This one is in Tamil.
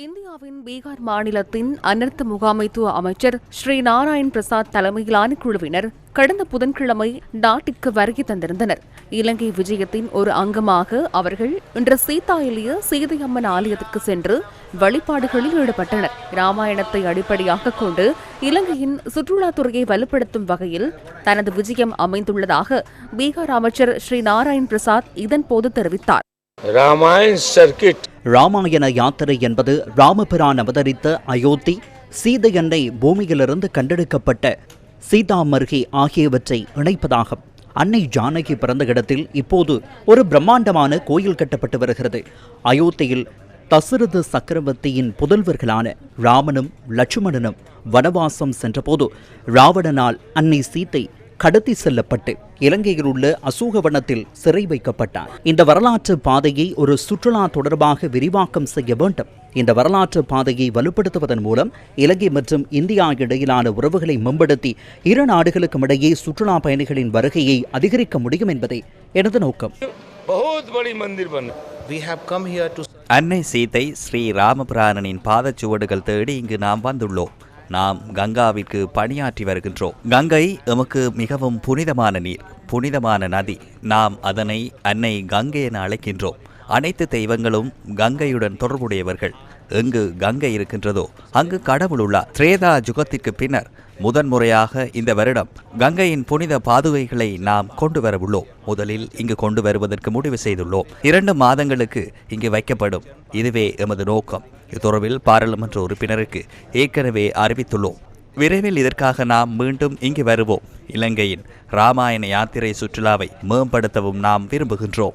இந்தியாவின் பீகார் மாநிலத்தின் அனர்த்த முகாமைத்துவ அமைச்சர் ஸ்ரீ நாராயண் பிரசாத் தலைமையிலான குழுவினர் கடந்த புதன்கிழமை நாட்டிற்கு வருகை தந்திருந்தனர். இலங்கை விஜயத்தின் ஒரு அங்கமாக அவர்கள் இன்று சீதாயிலிய சீதையம்மன் ஆலயத்திற்கு சென்று வழிபாடுகளில் ஈடுபட்டனர். ராமாயணத்தை அடிப்படையாக கொண்டு இலங்கையின் சுற்றுலாத்துறையை வலுப்படுத்தும் வகையில் தனது விஜயம் அமைந்துள்ளதாக பீகார் அமைச்சர் ஸ்ரீ நாராயண் பிரசாத் இதன்போது தெரிவித்தார். ராமாயண் சர்க்கிட் ராமாயண யாத்திரை என்பது ராமபிரான் அவதரித்த அயோத்தி சீதை அன்னை பூமியிலிருந்து கண்டெடுக்கப்பட்ட சீதாமர்கி ஆகியவற்றை இணைப்பதாகும். அன்னை ஜானகி பிறந்த இடத்தில் இப்போது ஒரு பிரம்மாண்டமான கோயில் கட்டப்பட்டு வருகிறது. அயோத்தியில் தசரத சக்கரவர்த்தியின் புதல்வர்களான ராமனும் லட்சுமணனும் வனவாசம் சென்றபோது ராவணனால் அன்னை சீத்தை கடத்தி செல்லப்பட்டு இலங்கையில் உள்ள அசோக வனத்தில் சிறை வைக்கப்பட்டார். இந்த வரலாற்று பாதையை ஒரு சுற்றுலா தொடர்பாக விரிவாக்கம் செய்ய வேண்டும். இந்த வரலாற்று பாதையை வலுப்படுத்துவதன் மூலம் இலங்கை மற்றும் இந்தியா இடையிலான உறவுகளை மேம்படுத்தி இரு நாடுகளுக்கும் இடையே சுற்றுலா பயணிகளின் வருகையை அதிகரிக்க முடியும் என்பதே எனது நோக்கம். அன்னை சீதை ஸ்ரீ ராமபிராணனின் பாதச்சுவடுகள் தேடி இங்கு நாம் வந்துள்ளோம். நாம் கங்காவிற்கு பணியாற்றி வருகின்றோம். கங்கை எமக்கு மிகவும் புனிதமான நீர் புனிதமான நதி. நாம் அதனை அன்னை கங்கை என அழைக்கின்றோம். அனைத்து தெய்வங்களும் கங்கையுடன் தொடர்புடையவர்கள். எங்கு கங்கை இருக்கின்றதோ அங்கு கடவுள் உள்ளார் திரேதா ஜுகத்திற்கு பின்னர் முதன்முறையாக இந்த வருடம் கங்கையின் புனித பாதுகைகளை நாம் கொண்டு வர உள்ளோம் முதலில் இங்கு கொண்டு வருவதற்கு முடிவு செய்துள்ளோம். இரண்டு மாதங்களுக்கு இங்கு வைக்கப்படும். இதுவே எமது நோக்கம். இது பாராளுமன்ற உறுப்பினருக்கு ஏற்கனவே அறிவித்துள்ளோம். விரைவில் இதற்காக நாம் மீண்டும் இங்கு வருவோம். இலங்கையின் ராமாயண யாத்திரை சுற்றுலாவை மேம்படுத்தவும் நாம் விரும்புகின்றோம்.